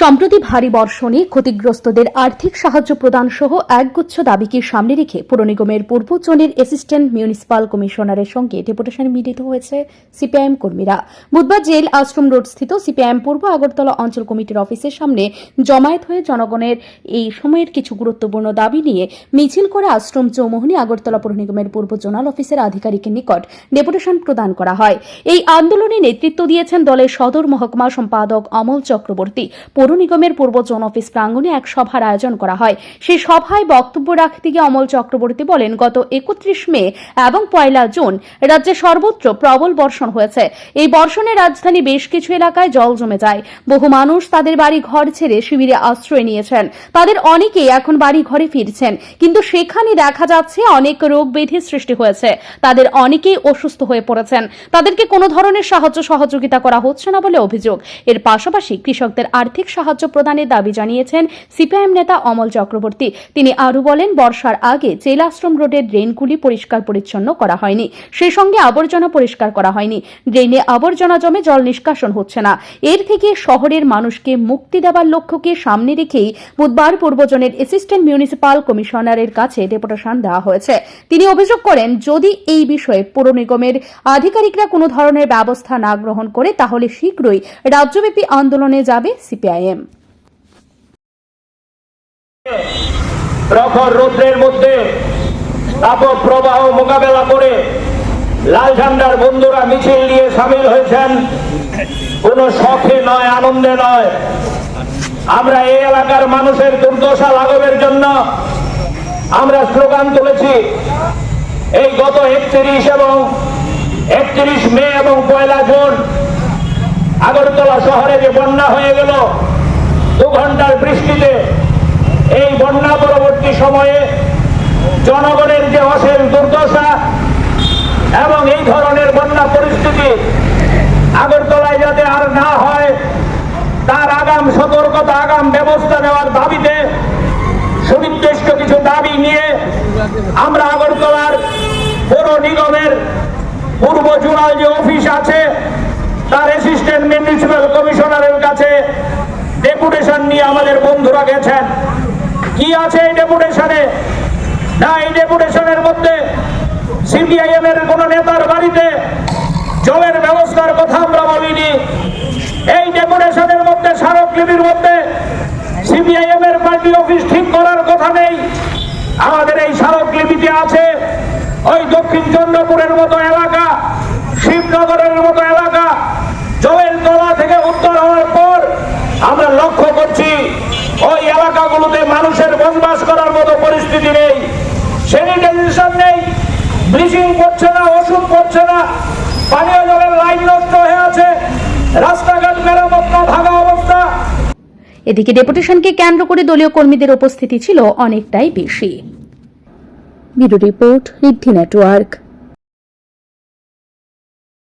সম্প্রতি ভারী বর্ষণে ক্ষতিগ্রস্তদের আর্থিক সাহায্য প্রদান সহ একগুচ্ছ দাবিকে সামনে রেখে পুর নিগমের পূর্ব জোনের অ্যাসিস্ট্যান্ট মিউনিসিপাল কমিশনারের সঙ্গে ডেপুটেশনে মিলিত হয়েছে সিপিআইএম কর্মীরা। বুধবার জেল আশ্রম রোড স্থিত সিপিআইএম পূর্ব আগরতলা অঞ্চল কমিটির অফিসের সামনে জমায়েত হয়ে জনগণের এই সময়ের কিছু গুরুত্বপূর্ণ দাবি নিয়ে মিছিল করে আশ্রম চৌমোহনী আগরতলা পৌর নিগমের পূর্ব জোনাল অফিসের আধিকারিকের নিকট ডেপুটেশন প্রদান করা হয়। এই আন্দোলনে নেতৃত্ব দিয়েছেন দলের সদর মহকুমা সম্পাদক অমল চক্রবর্তী। পৌর নিগমের পূর্ব জোন অফিস প্রাঙ্গণে এক সভার আয়োজন করা হয়। সেই সভায় বক্তব্য রাখতে গিয়ে অমল চক্রবর্তী বলেন, গত একত্রিশ মে এবং পয়লা জুন রাজ্যে সর্বত্র প্রবল বর্ষণ হয়েছে। এই বর্ষণে রাজধানী বেশ কিছু এলাকায় জল জমে যায়। বহু মানুষ তাদের বাড়ি ঘর ছেড়ে শিবিরে আশ্রয় নিয়েছেন। তাদের অনেকেই এখন বাড়ি ঘরে ফিরছেন। কিন্তু সেখানে দেখা যাচ্ছে অনেক রোগ ব্যাধির সৃষ্টি হয়েছে। তাদের অনেকেই অসুস্থ হয়ে পড়েছেন। তাদেরকে কোনো ধরনের সাহায্য সহযোগিতা করা হচ্ছে না বলে অভিযোগ। এর পাশাপাশি কৃষকদের আর্থিক সাহায্য প্রদানের দাবি জানিয়েছেন সিপিআইএম নেতা অমল চক্রবর্তী। তিনি আরও বলেন, বর্ষার আগে জেলাশ্রম রোডের ড্রেনগুলি পরিষ্কার পরিচ্ছন্ন করা হয়নি। সেই সঙ্গে আবর্জনা পরিষ্কার করা হয়নি। ড্রেনে আবর্জনা জমে জল নিষ্কাশন হচ্ছে না। এর থেকে শহরের মানুষকে মুক্তি দেওয়ার লক্ষ্যকে সামনে রেখেই বুধবার পূর্বজনের অ্যাসিস্ট্যান্ট মিউনিসিপাল কমিশনারের কাছে ডেপুটেশন দেওয়া হয়েছে। তিনি অভিযোগ করেন, যদি এই বিষয়ে পৌর নিগমের আধিকারিকরা কোনো ধরনের ব্যবস্থা না গ্রহণ করে, তাহলে শীঘ্রই রাজ্যব্যাপী আন্দোলনে যাবে সিপিআইএম প্রখর রৌদ্রের মধ্যে তাপক মোকাবেলা করে লাল ঝান্ডার বন্ধুরা মিছিল নিয়ে সামিল হয়েছেন। কোনো শখে নয়, আনন্দে নয়। আমরা এই এলাকার মানুষের দুর্দশা লাঘবের জন্য আমরা স্লোগান তুলেছি। এই গত একত্রিশ এবং একত্রিশ মে এবং পয়লা জুন আগরতলা শহরে যে বন্যা হয়ে গেল দু ঘণ্টার বৃষ্টিতে এই বন্যা পরবর্তী সময়ে জনগণের যে অসীম দুর্দশা এবং এই ধরনের বন্যা পরিস্থিতি আগরতলায় যাতে আর না হয়, তার আগাম সতর্কতা, আগাম ব্যবস্থা নেওয়ার দাবিতে সুনির্দিষ্ট কিছু দাবি নিয়ে আমরা আগরতলার পৌর নিগমের পূর্ব জোনাল যে অফিস আছে, তার অ্যাসিস্ট্যান্ট মিউনিসিপ্যাল কমিশনারের কাছে নিয়ে আমাদের বন্ধুরা গেছেন। কি আছে এই ডেপুটেশনে? না, এই ডেপুটেশনের মধ্যে সিপিআইএম এর কোন নেতার বাড়িতে জলের ব্যবস্থার কথা আমরা বলিনি। এই ডেপুটেশনের মধ্যে, স্মারকলিপির মধ্যে সিপিআইএম এর পার্টি অফিস ঠিক করার কথা নেই। আমাদের এই স্মারকলিপিতে আছে ওই দক্ষিণ চন্দ্রপুরের মতো এলাকা, শিবনগরের মতো এলাকা। জলের তলা থেকে উত্তর হওয়ার পর আমরা লক্ষ্য করছি ওই এলাকাগুলোতে মানুষের বসবাস করার মতো পরিস্থিতি নেই স্যানিটাইজেশন নেই ব্লিচিং করছে না ওষুধ করছে না পানীয় জলের লাইন নষ্ট হয়ে আছে রাস্তাঘাট মেরামত না ভাঙা অবস্থা। এদিকে ডেপুটেশনকে কেন্দ্র করে দলীয় কর্মীদের উপস্থিতি ছিল অনেকটাই বেশি। Bureau report Riddhi network.